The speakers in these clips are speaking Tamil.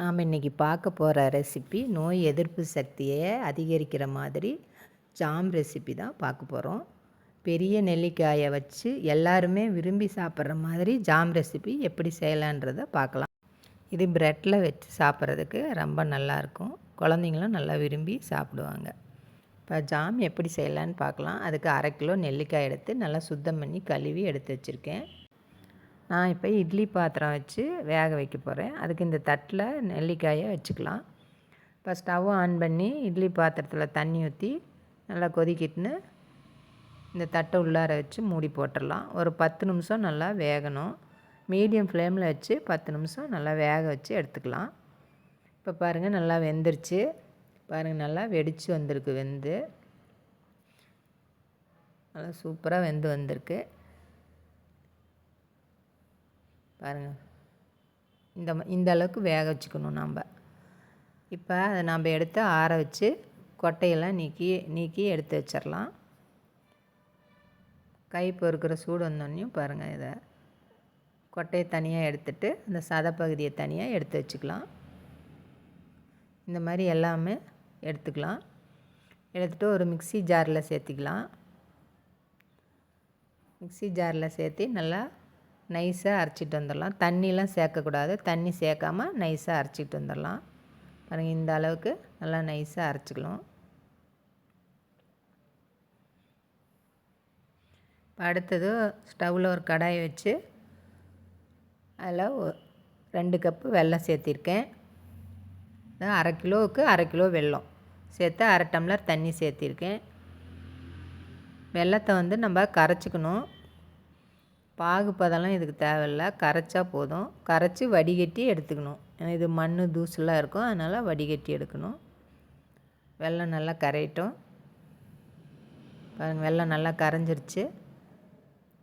நாம் இன்றைக்கி பார்க்க போகிற ரெசிபி நோய் எதிர்ப்பு சக்தியை அதிகரிக்கிற மாதிரி ஜாம் ரெசிபி தான் பார்க்க போகிறோம். பெரிய நெல்லிக்காயை வச்சு எல்லாருமே விரும்பி சாப்பிட்ற மாதிரி ஜாம் ரெசிபி எப்படி செய்யலான்றதை பார்க்கலாம். இது ப்ரெட்டில் வச்சு சாப்பிட்றதுக்கு ரொம்ப நல்லாயிருக்கும் குழந்தைங்களும் நல்லா விரும்பி சாப்பிடுவாங்க. இப்போ ஜாம் எப்படி செய்யலான்னு பார்க்கலாம். அதுக்கு அரை கிலோ நெல்லிக்காய் எடுத்து நல்லா சுத்தம் பண்ணி கழுவி எடுத்து வச்சுருக்கேன். நான் இப்போ இட்லி பாத்திரம் வச்சு வேக வைக்க போகிறேன் அதுக்கு இந்த தட்டில் நெல்லிக்காயை வச்சுக்கலாம். இப்போ ஸ்டவ் ஆன் பண்ணி இட்லி பாத்திரத்தில் தண்ணி ஊற்றி நல்லா கொதிக்கிட்டுன்னு இந்த தட்டை உள்ளார வச்சு மூடி போட்டுடலாம். ஒரு பத்து நிமிஷம் நல்லா வேகணும். மீடியம் ஃப்ளேமில் வச்சு பத்து நிமிஷம் நல்லா வேக வச்சு எடுத்துக்கலாம். இப்போ பாருங்கள் நல்லா வெந்துருச்சு. பாருங்கள் நல்லா வெடித்து வந்திருக்கு வெந்து. நல்லா சூப்பராக வெந்து வந்திருக்கு. பாருங்கள் இந்த இந்த அளவுக்கு வேக வச்சுக்கணும் நம்ம இப்போ அதை நம்ம எடுத்து ஆற வச்சு கொட்டையெல்லாம் நீக்கி நீக்கி எடுத்து வச்சிடலாம் கை பொறுக்கிற சூடு வந்தோடனையும் பாருங்கள் இதை. கொட்டையை தனியாக எடுத்துட்டு அந்த சத பகுதியை தனியாக எடுத்து வச்சுக்கலாம். இந்த மாதிரி எல்லாமே எடுத்துக்கலாம். எடுத்துகிட்டு ஒரு மிக்சி ஜாரில் சேர்த்திக்கலாம். மிக்சி ஜாரில் சேர்த்து நல்லா நைஸாக அரைச்சிட்டு வந்துடலாம். தண்ணிலாம் சேர்க்கக்கூடாது. தண்ணி சேர்க்காம நைஸாக அரைச்சிட்டு வந்துடலாம். பாருங்கள் இந்த அளவுக்கு நல்லா நைஸாக அரைச்சிக்கலாம். இப்போ அடுத்தது ஸ்டவ்வில் ஒரு கடாயை வச்சு அதில் ரெண்டு கப்பு வெல்லம் சேர்த்திருக்கேன். அரை கிலோவுக்கு அரை கிலோ வெல்லம். சேர்த்து அரை டம்ளர் தண்ணி சேர்த்திருக்கேன். வெள்ளத்தை வந்து நம்ம கரைச்சிக்கணும். பாகு பதெல்லாம் இதுக்கு தேவையில்ல. கரைச்சா போதும். கரைச்சி வடிகட்டி எடுத்துக்கணும். ஏன்னா இது மண் தூசலாக இருக்கும். அதனால் வடிகட்டி எடுக்கணும். வெள்ளம் நல்லா கரையட்டும். பாருங்கள் வெள்ளம் நல்லா கரைஞ்சிருச்சு.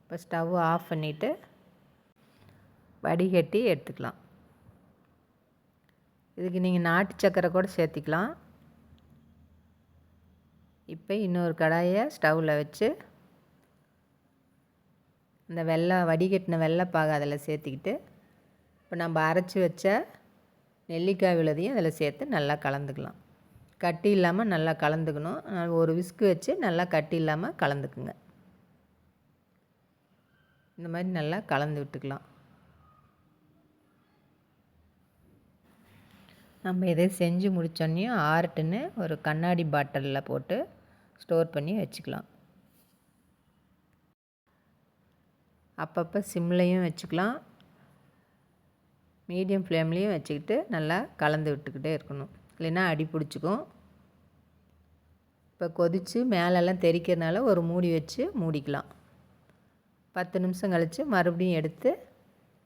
இப்போ ஸ்டவ் ஆஃப் பண்ணிவிட்டு வடிகட்டி எடுத்துக்கலாம். இதுக்கு நீங்கள் நாட்டு சக்கரை கூட சேர்த்திக்கலாம். இப்போ இன்னொரு கடாயை ஸ்டவ்வில் வச்சு இந்த வெள்ளை வடிகட்டின வெள்ளைப்பாகை அதில் சேர்த்திக்கிட்டு இப்போ நம்ம அரைச்சி வச்ச நெல்லிக்காய் விழுதையும் அதில் சேர்த்து நல்லா கலந்துக்கலாம். கட்டி இல்லாமல் நல்லா கலந்துக்கணும். ஒரு விஸ்கு வச்சு நல்லா கட்டி இல்லாமல் கலந்துக்குங்க. இந்த மாதிரி நல்லா கலந்து விட்டுக்கலாம். நம்ம இதை செஞ்சு முடித்தோன்னே ஆர்ட்டுன்னு ஒரு கண்ணாடி பாட்டிலில் போட்டு ஸ்டோர் பண்ணி வச்சுக்கலாம். அப்பப்போ சிம்லையும் வச்சுக்கலாம். மீடியம் ஃப்ளேம்லேயும் வச்சுக்கிட்டு நல்லா கலந்து விட்டுக்கிட்டே இருக்கணும். இல்லைன்னா அடி பிடிச்சிக்கும். இப்போ கொதித்து மேலெல்லாம் தெறிக்கிறனால ஒரு மூடி வச்சு மூடிக்கலாம். பத்து நிமிஷம் கழித்து மறுபடியும் எடுத்து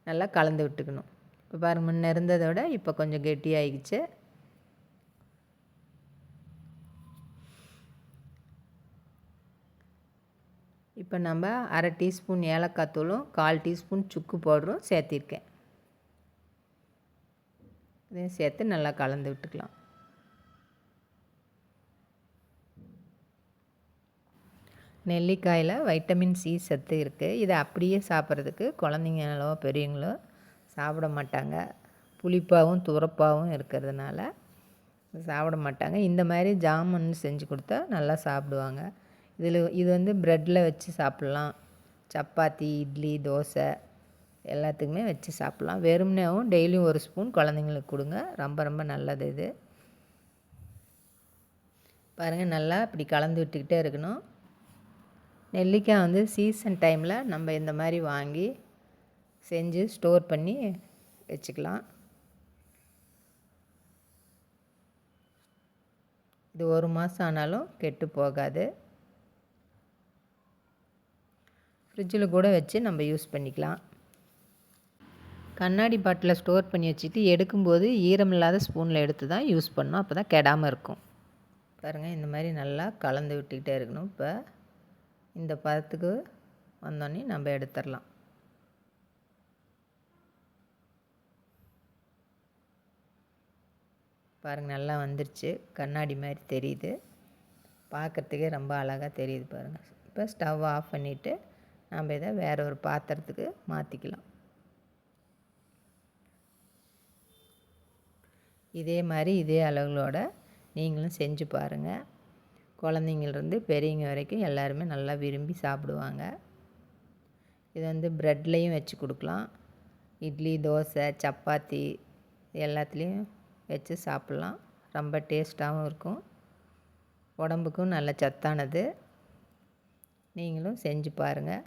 நல்லா கலந்து விட்டுக்கணும். இப்போ பாருங்கள் முன்ன இருந்ததை விட இப்போ கொஞ்சம் கெட்டியாகிடுச்சு இப்போ நம்ம அரை டீஸ்பூன் ஏலக்காய் தூளும் கால் டீஸ்பூன் சுக்கு பவுடரும் சேர்த்திருக்கேன். இதையும் சேர்த்து நல்லா கலந்து விட்டுக்கலாம். நெல்லிக்காயில் வைட்டமின் சி சத்து இருக்குது இதை அப்படியே சாப்பிட்றதுக்கு குழந்தைங்களோ பெரியவங்களோ சாப்பிட மாட்டாங்க. புளிப்பாகவும் துரப்பாகவும் இருக்கிறதுனால சாப்பிட மாட்டாங்க. இந்த மாதிரி ஜாமுன் செஞ்சு கொடுத்தா நல்லா சாப்பிடுவாங்க. இதில் இது வந்து ப்ரெட்டில் வச்சு சாப்பிட்லாம். சப்பாத்தி இட்லி தோசை எல்லாத்துக்குமே வச்சு சாப்பிட்லாம். வெறும்னேவும் டெய்லியும் ஒரு ஸ்பூன் குழந்தைங்களுக்கு கொடுங்க. ரொம்ப ரொம்ப நல்லது இது. பாருங்கள் நல்லா இப்படி கலந்து விட்டுக்கிட்டே இருக்கணும். நெல்லிக்காய் வந்து சீசன் டைமில் நம்ம இந்த மாதிரி வாங்கி செஞ்சு ஸ்டோர் பண்ணி வச்சுக்கலாம். இது ஒரு மாதம் ஆனாலும் கெட்டு போகாது. ஃப்ரிட்ஜில் கூட வச்சு நம்ம யூஸ் பண்ணிக்கலாம். கண்ணாடி பாட்டில் ஸ்டோர் பண்ணி வச்சுட்டு எடுக்கும்போது ஈரமில்லாத ஸ்பூனில் எடுத்து தான் யூஸ் பண்ணணும். அப்போ தான் கெடாமல் இருக்கும். பாருங்கள் இந்த மாதிரி நல்லா கலந்து விட்டுக்கிட்டே இருக்கணும். இப்போ இந்த பதத்துக்கு வந்தோடனே நம்ம எடுத்துடலாம். பாருங்கள் நல்லா வந்துருச்சு. கண்ணாடி மாதிரி தெரியுது. பார்க்குறதுக்கே ரொம்ப அழகாக தெரியுது பாருங்கள் இப்போ ஸ்டவ் ஆஃப் பண்ணிவிட்டு நாம் இதை வேறு ஒரு பாத்திரத்துக்கு மாற்றிக்கலாம் இதே மாதிரி இதே அளவுகளோட நீங்களும் செஞ்சு பாருங்கள் குழந்தைங்கள்ருந்து பெரியவங்க வரைக்கும் எல்லாருமே நல்லா விரும்பி சாப்பிடுவாங்க. இது வந்து ப்ரெட்லேயும் வச்சு கொடுக்கலாம். இட்லி தோசை சப்பாத்தி எல்லாத்துலேயும் வச்சு சாப்பிட்லாம். ரொம்ப டேஸ்ட்டாகவும் இருக்கும். உடம்புக்கும் நல்ல சத்தானது. நீங்களும் செஞ்சு பாருங்கள்